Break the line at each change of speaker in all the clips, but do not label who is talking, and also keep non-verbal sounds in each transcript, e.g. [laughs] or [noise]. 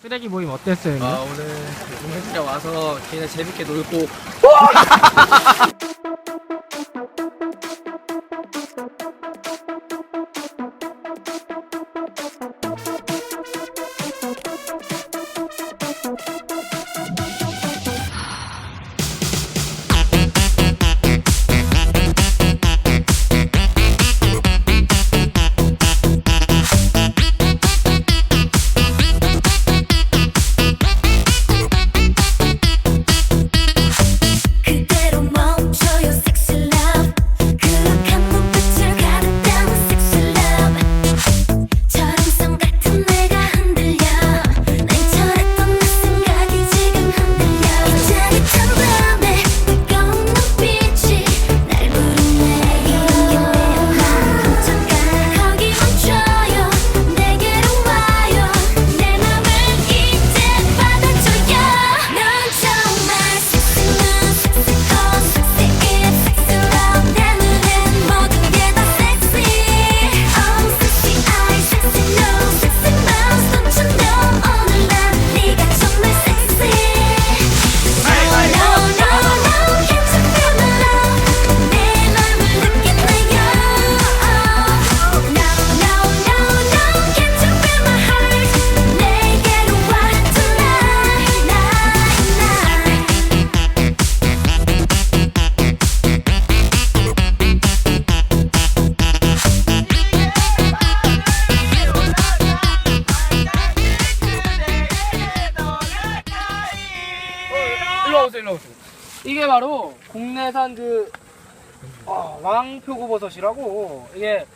쓰레기 모임 어땠어요? 형님?
아 오늘 동생들이 와서 걔네 재밌게 놀고 [laughs] [laughs]
일로 오세요, 일로 오세요. 이게 바로 국내산 그 어, 왕표고버섯이라고 이게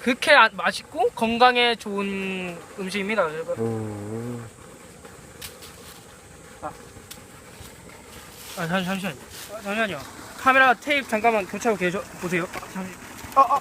그렇게 안- 맛있고 건강에 좋은 음식입니다. 그래서 아, 아 잠시, 잠시만요. 아, 잠시만요. 카메라 테이프 잠깐만 교체하고 계셔 보세요. 아, 잠시. 아, 아.